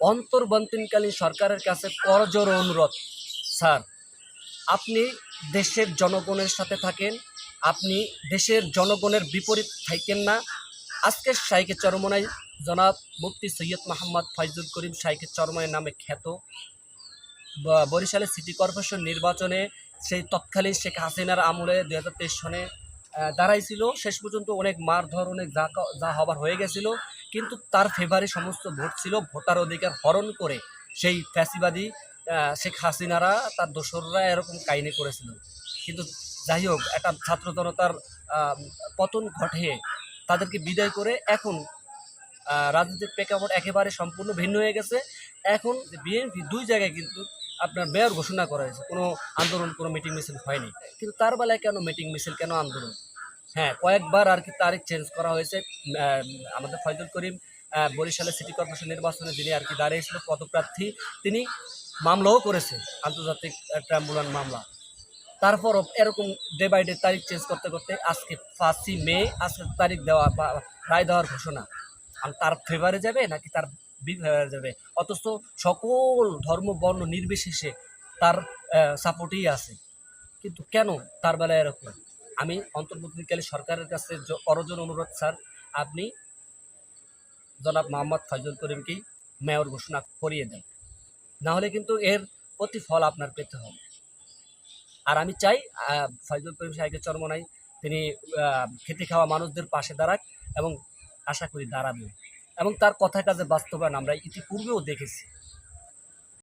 অন্তর্বর্তীকালীন সরকারের কাছে করজোর অনুরোধ। স্যার, আপনি দেশের জনগণের সাথে থাকেন, আপনি দেশের জনগণের বিপরীত থাকেন না। আজকের শাইকে চরমনাই জনাব মুফতি সৈয়দ মোহাম্মদ ফয়জুল করিম শাইকে চরমনাই নামে খ্যাত। বরিশালের সিটি কর্পোরেশন নির্বাচনে সেই তৎকালীন শেখ হাসিনার আমলে দুই হাজার তেইশ সনে দাঁড়াইছিল। শেষ পর্যন্ত অনেক মারধর, অনেক যা যা হবার হয়ে গেছিল। কিন্তু তার ফেভারে সমস্ত ভোট ছিল, ভোটার অধিকার হরণ করে সেই ফ্যাসিবাদী শেখ হাসিনারা, তার দোসররা এরকম কাহিনী করেছিল। কিন্তু যাই হোক, একটা ছাত্র জনতার পতন ঘটে, তাদেরকে বিদায় করে এখন রাজনীতির প্রেক্ষাপট একেবারে সম্পূর্ণ ভিন্ন হয়ে গেছে। এখন বিএনপি দুই জায়গায় কিন্তু আপনার মেয়র ঘোষণা করা হয়েছে, কোনো আন্দোলন, কোনো মিটিং মিছিল হয়নি। কিন্তু তার বেলায় কেন মিটিং মিছিল কেন আন্দোলন? হ্যাঁ কয়েকবার আর কি তারিখ চেঞ্জ করা হয়েছে। আমাদের ফয়জুল করিম বরিশালের সিটি কর্পোরেশন নির্বাচনে যিনি আর কি দাঁড়িয়েছিল পদপ্রার্থী, তিনি মামলাও করেছে, আন্তর্জাতিক ট্রাম্বুলান মামলা। তারপরও এরকম ডে বাই ডে তারিখ চেঞ্জ করতে করতে আজকে ফার্স্টই মে আজকে তারিখ দেওয়া বা রায় দেওয়ার ঘোষণা। আর তার ফেভারে যাবে নাকি তার বিফেভারে যাবে? অথচ সকল ধর্ম, বর্ণ নির্বিশেষে তার সাপোর্টেই আছে। কিন্তু কেন তার বেলায় এরকম? আমি অন্তর্বর্তীকালে সরকারের কাছে করজোর অনুরোধ, স্যার। আপনি জনাব মোহাম্মদ ফজল করিমকেই মেয়র ঘোষণা করিয়ে দেন। না হলে কিন্তু এর প্রতিফল আপনার পেতে হবে। আর আমি চাই ফজল করিম সাহেবের চরমনাই তিনি খেটে খাওয়া মানুষদের পাশে দাঁড়াক এবং আশা করি দাঁড়াবেন এবং তার কথা কাজে বাস্তবায়ন আমরা ইতিপূর্বেও দেখেছি।